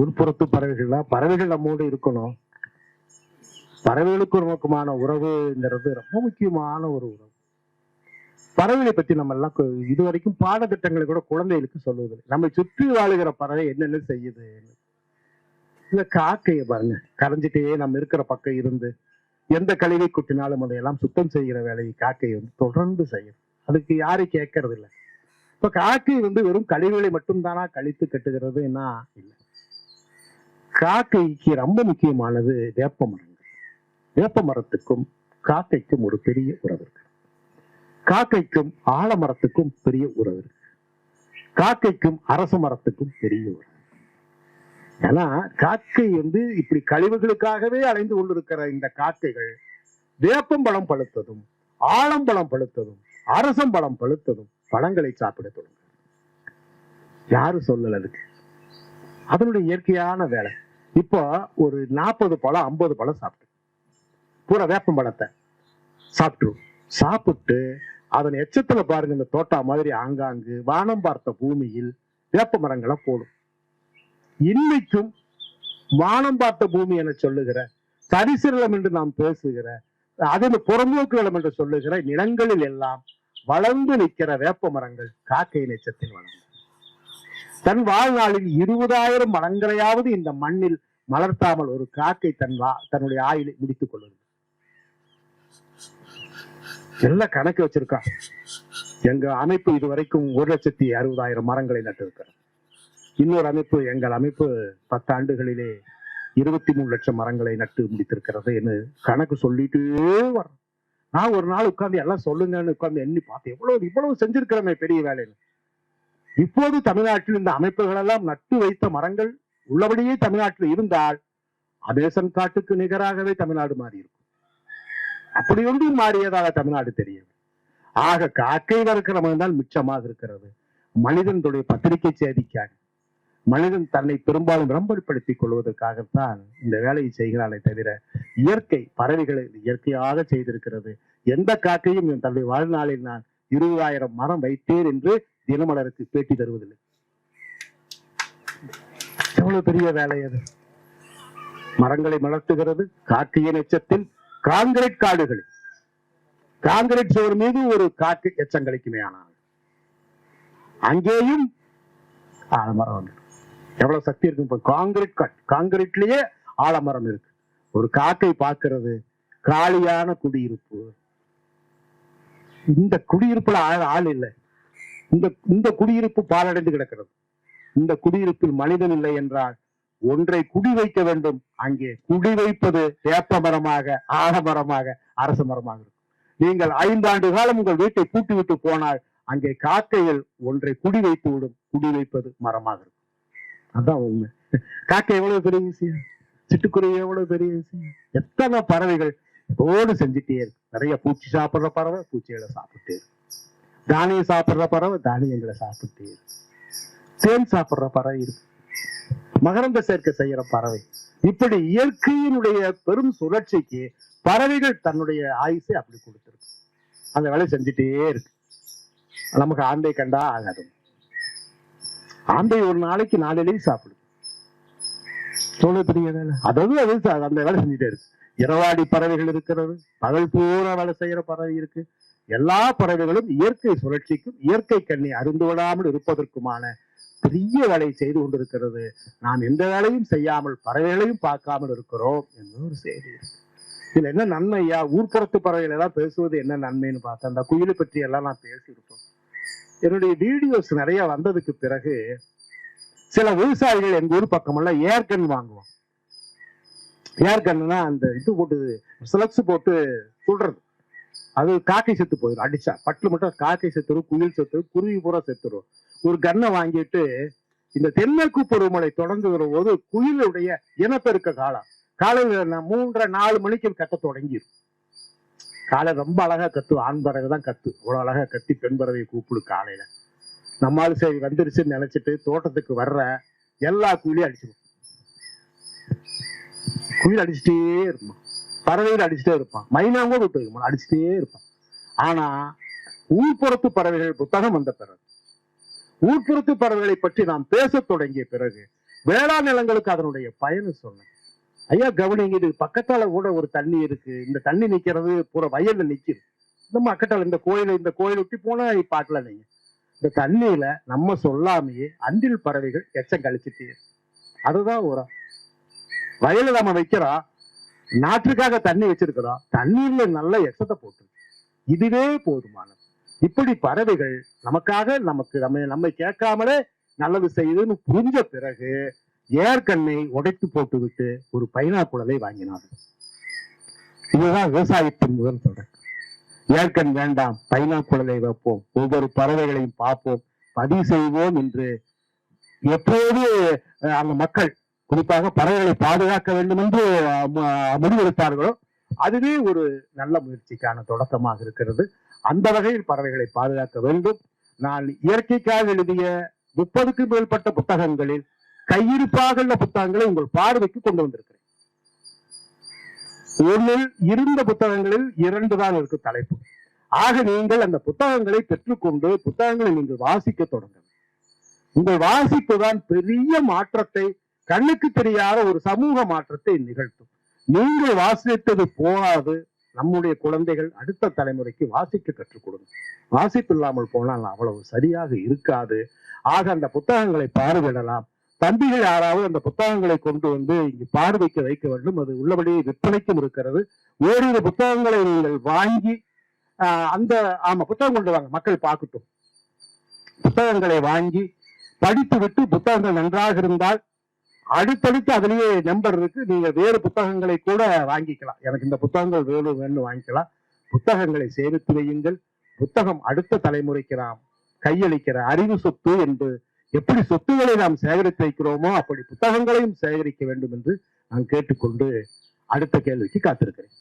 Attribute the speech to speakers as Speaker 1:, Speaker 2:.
Speaker 1: உள்புறத்து பறவைகள்லாம் பறவைகள் நம்மோடு இருக்கணும். பறவைகளுக்கு நமக்குமான உறவுங்கிறது ரொம்ப முக்கியமான ஒரு உறவு. பறவைகளை பத்தி நம்ம எல்லாம் இது வரைக்கும் பாடத்திட்டங்களை கூட குழந்தைகளுக்கு சொல்லுவதில்லை நம்மை சுற்றி வாழுகிற பறவை என்னென்ன செய்யுது? இந்த காக்கையை பாருங்க. கரைஞ்சிட்டே நம்ம இருக்கிற பக்கம் இருந்து எந்த கழிவை குட்டினாலும் அதையெல்லாம் சுத்தம் செய்கிற வேலையை காக்கை வந்து தொடர்ந்து செய்யும். அதுக்கு யாரும் கேட்கறது இல்லை இப்ப காக்கை வந்து வெறும் கழிவுகளை மட்டும்தானா கழித்து கட்டுகிறதுன்னா இல்லை. காக்கைக்கு ரொம்ப முக்கியமானது வேப்ப மரங்கள். வேப்ப மரத்துக்கும் காக்கைக்கும் ஒரு பெரிய உறவு இருக்கு. காக்கைக்கும் ஆலமரத்துக்கும் பெரிய உறவு இருக்கு. காக்கைக்கும் அரச மரத்துக்கும் பெரிய உறவு ஏன்னா காக்கை வந்து இப்படி கழிவுகளுக்காகவே அலைந்து கொண்டிருக்கிற இந்த காக்கைகள் வேப்பம்பழம் பழுத்ததும் ஆலம்பழம் பழுத்ததும் அரசம்பழம் பழுத்ததும் பழங்களை சாப்பிட தொடங்கும் யாரு சொல்லல அதுக்கு. அதனுடைய இயற்கையான வேலை. இப்போ ஒரு நாற்பது பழம் ஐம்பது பழம் சாப்பிட்டு பூரா வேப்பம் பழத்தை சாப்பிட்டுரும் சாப்பிட்டு அதன் எச்சத்துல பாருங்க இந்த தோட்டா மாதிரி ஆங்காங்கு வானம் பார்த்த பூமியில் வேப்ப மரங்களை போடும். இன்னைக்கும் வானம் பார்த்த பூமி என சொல்லுகிற சரிசிரலம் என்று நாம் பேசுகிற அதன் மாதிரி என்று சொல்லுகிற நிலங்களில் எல்லாம் வளர்ந்து நிற்கிற வேப்ப மரங்கள் காக்கை எச்சத்தில் வளர்ந்து தன் வாழ்நாளில் இருபதாயிரம் மரங்களையாவது இந்த மண்ணில் மலர்த்தாமல் ஒரு காக்கை தன் வா தன்னுடைய ஆயுளை முடித்துக் கொள்ளுது எல்லாம் கணக்கு வச்சிருக்கா எங்க அமைப்பு இதுவரைக்கும் ஒரு லட்சத்தி அறுபதாயிரம் மரங்களை நட்டிருக்கிறது. இன்னொரு அமைப்பு எங்கள் அமைப்பு பத்து ஆண்டுகளிலே இருபத்தி மூணு லட்சம் மரங்களை நட்டு முடித்திருக்கிறது என்று கணக்கு சொல்லிட்டே வரோம் நான் ஒரு நாள் உட்கார்ந்து எல்லாம் சொல்லுங்கன்னு உட்கார்ந்து எண்ணி பார்த்தேன். எவ்வளவு இவ்வளவு செஞ்சிருக்கிறோமே பெரிய வேலைன்னு இப்போது தமிழ்நாட்டில் இந்த அமைப்புகள் எல்லாம் நட்டு வைத்த மரங்கள் உள்ளபடியே தமிழ்நாட்டில் இருந்தால் அமேசன் காட்டுக்கு நிகராகவே தமிழ்நாடு மாறி இருக்கும் அப்படி ஒன்றும் மாறியதாக தமிழ்நாடு தெரியும் ஆக காக்கை வறுக்கிறவன் தான் மிச்சமாக இருக்கிறது. மனிதனுடைய பத்திரிகை செய்திக்காக மனிதன் தன்னை பெரும்பாலும் விளம்பரப்படுத்திக் கொள்வதற்காகத்தான் இந்த வேலையை செய்கிறானே தவிர இயற்கை பறவைகளை இயற்கையாக செய்திருக்கிறது. எந்த காக்கையும் என் தன்னுடைய வாழ்நாளில் நான் இருபதாயிரம் மரம் வைத்தேன் என்று தினமலருக்கு பேட்டி தருவதில்லை. எவ்வளவு பெரிய வேலை அது? மரங்களை மலர்த்துகிறது காக்கையின் எச்சத்தில் காங்கிரீட் காடுகள். காங்கிரீட் சுவர் மீது ஒரு காக்கு எச்சம் கழிக்குமே ஆனால். அங்கேயும் ஆலமரம் வந்து எவ்வளவு சக்தி இருக்கு இப்ப காங்கிரீட் காட் காங்கிரீட்லயே ஆலமரம் இருக்கு. ஒரு காக்கை பார்க்கிறது காலியான குடியிருப்பு. இந்த குடியிருப்புல ஆள் ஆள் இல்லை. இந்த இந்த குடியிருப்பு பாலடைந்து கிடக்கிறது. இந்த குடியிருப்பில் மனிதன் இல்லை என்றால் ஒன்றை குடி வைக்க வேண்டும். அங்கே குடி வைப்பது வேப்ப மரமாக ஆலமரமாக அரச மரமாக இருக்கும். நீங்கள் ஐந்தாண்டு காலம் உங்கள் வீட்டை பூட்டி விட்டு போனால் அங்கே காக்கைகள் ஒன்றை குடி வைத்து விடும். குடி வைப்பது மரமாக இருக்கும். அதான் உண்மை. காக்கை எவ்வளவு பெரிய விஷயம்? சிட்டுக்குருவி எவ்வளவு பெரிய விஷயம்? எத்தனை பறவைகள் ஓடு செஞ்சுட்டே இருக்கு. நிறைய பூச்சி சாப்பிடுற பறவை பூச்சிகளை சாப்பிட்டே இருக்கு. தானியம் சாப்பிடுற பறவை தானியங்களை சாப்பிட்டே இருக்கு. தேன் சாப்பிடுற பறவை இருக்கு மகரந்த சேர்க்கை செய்யற பறவை. இப்படி இயற்கையினுடைய பெரும் சுழற்சிக்கு பறவைகள் தன்னுடைய ஆயுசை அப்படி கொடுத்திருக்கு. அந்த வேலை செஞ்சுட்டே இருக்கு. நமக்கு ஆந்தை கண்டா ஆகாது. ஆந்தை ஒரு நாளைக்கு நாலு சாப்பிடும். எவ்வளவு பெரிய வேலை? அதாவது அது அந்த வேலை செஞ்சுட்டே இருக்கு. இரவாடி பறவைகள் இருக்கிறது பகல் பூரா வேலை செய்யற பறவை இருக்கு. எல்லா பறவைகளும் இயற்கை சுழற்சிக்கும் இயற்கை கண்ணை அருந்து விடாமல் இருப்பதற்குமான பெரிய வேலையை செய்து கொண்டிருக்கிறது. நாம் எந்த வேலையும் செய்யாமல் பறவைகளையும் பார்க்காமல் இருக்கிறோம் என்று ஒரு செய்தி. இதுல என்ன நன்மையா ஊர்ப்புறத்து பறவைகள் எல்லாம் பேசுவது என்ன நன்மைன்னு பார்த்தேன் அந்த குயிலை பற்றி எல்லாம் நான் பேசியிருப்போம். என்னுடைய வீடியோஸ் நிறைய வந்ததுக்கு பிறகு சில விவசாயிகள் எங்க ஊர் பக்கமெல்லாம் ஏர்கன் வாங்குவோம் ஏர்கன்னா அந்த இது போட்டு சிலக்ஸ் போட்டு சுடுறது. அது காக்கை செத்து போயிடும் அடிச்சா. பட்டில் மட்டும் காக்கை செத்துரும் குயில் செத்துரும் குருவி பூரா செத்துரும். ஒரு கன்னை வாங்கிட்டு இந்த தென்மேற்கு பருவமழை தொடர்ந்து வரும்போது குயிலுடைய இனப்பெருக்க காலம். காலையில மூன்றரை நாலு மணிக்கு கத்த தொடங்கிடும் காலை ரொம்ப அழகா கத்து ஆண் பறவை தான் கத்து. அவ்வளோ அழகா கத்தி பெண் பறவையை கூப்பிடு காலையில. நம்மால் சரி வந்துருச்சுன்னு நினைச்சிட்டு தோட்டத்துக்கு வர்ற எல்லா குயிலையும் அடிச்சிடும் குயில் அடிச்சுட்டே இருப்பான். பறவைகள் அடிச்சுட்டே இருப்பான். மைனா கூட விட்டு வைக்க அடிச்சுட்டே இருப்பான். ஆனா ஊர்ப்புறத்து பறவைகள் புத்தகம் வந்த பிறகு ஊர்ப்புறத்து பறவைகளை பற்றி நாம் பேசத் தொடங்கிய பிறகு வேளாண் நிலங்களுக்கு அதனுடைய பயனை சொன்னேன். ஐயா கவனிங்க இது பக்கத்தால கூட ஒரு தண்ணி இருக்கு. இந்த தண்ணி நிக்கிறது பூரா வயல்ல நிக்குது. நம்ம அக்கட்டால இந்த கோயில் இந்த கோயில் ஒட்டி போனா பார்க்கல நீங்க. இந்த தண்ணியில நம்ம சொல்லாமையே அந்தில் பறவைகள் எச்சம் கழிச்சுட்டே அதுதான் உரம். வயல்ல நம்ம வைக்கிறோம். நாட்டுக்காக தண்ணி வச்சிருக்கிறோம். தண்ணீர்ல நல்ல எச்சத்தை போட்டு. இதுவே போதுமானது இப்படி பறவைகள் நமக்காக நமக்கு நம்ம நம்மை கேட்காமலே நல்லது செய்யுதுன்னு புரிஞ்ச பிறகு ஏற்கண்ணை உடைத்து போட்டுவிட்டு ஒரு பைனாக்குழலை வாங்கினார்கள் இதுதான் விவசாயத்தின் முதல் தொடக்கம் ஏற்கன் வேண்டாம் பைனாக்குழலை வைப்போம். ஒவ்வொரு பறவைகளையும் பார்ப்போம். பதிவு செய்வோம் என்று எப்போது அஹ், அந்த மக்கள் குறிப்பாக பறவைகளை பாதுகாக்க வேண்டும் என்று முடிவெடுத்தார்களோ அதுவே ஒரு நல்ல முயற்சிக்கான தொடக்கமாக இருக்கிறது. அந்த வகையில் பறவைகளை பாதுகாக்க வேண்டும். நான் இயற்கைக்காக எழுதிய முப்பதுக்கும் மேற்பட்ட புத்தகங்களில் கையிருப்பாக உள்ள புத்தகங்களை உங்கள் பார்வைக்கு கொண்டு வந்திருக்கிறேன். ஒன்றில் இருந்த புத்தகங்களில் இரண்டு தான் இருக்கு தலைப்பு. ஆக நீங்கள் அந்த புத்தகங்களை பெற்றுக்கொண்டு புத்தகங்களை நீங்கள் வாசிக்க தொடங்குங்கள் உங்கள் வாசிப்பு தான் பெரிய மாற்றத்தை கண்ணுக்கு தெரியாத ஒரு சமூக மாற்றத்தை நிகழ்த்தும். நீங்கள் வாசித்தது போகாது. நம்முடைய குழந்தைகள் அடுத்த தலைமுறைக்கு வாசிக்க கற்றுக் கொடுங்க. வாசிப்பு இல்லாமல் போனால் அவ்வளவு சரியாக இருக்காது. ஆக அந்த புத்தகங்களை பார்வையிடலாம். தம்பிகள் யாராவது அந்த புத்தகங்களை கொண்டு வந்து இங்கு பார்வைக்கு வைக்க வேண்டும். அது உள்ளபடியே விற்பனைக்கும் இருக்கிறது. ஓரிரு புத்தகங்களை நீங்கள் வாங்கி ஆஹ், அந்த ஆமா புத்தகம் கொண்டு வாங்க. மக்கள் பார்க்கட்டும். புத்தகங்களை வாங்கி படித்து விட்டு புத்தகங்கள் நன்றாக இருந்தால் அடுத்தடுத்து அதுலயே நம்பர் இருக்கு. நீங்க வேறு புத்தகங்களை கூட வாங்கிக்கலாம். எனக்கு இந்த புத்தகங்கள் வேணும் வேணும் வாங்கிக்கலாம். புத்தகங்களை சேமித்து வையுங்கள். புத்தகம் அடுத்த தலைமுறைக்கு நாம் கையளிக்கிற அறிவு சொத்து என்று எப்படி சொத்துக்களை நாம் சேகரித்து வைக்கிறோமோ அப்படி புத்தகங்களையும் சேகரிக்க வேண்டும் என்று நான் கேட்டுக்கொண்டு அடுத்த கேள்விக்கு காத்திருக்கிறேன்.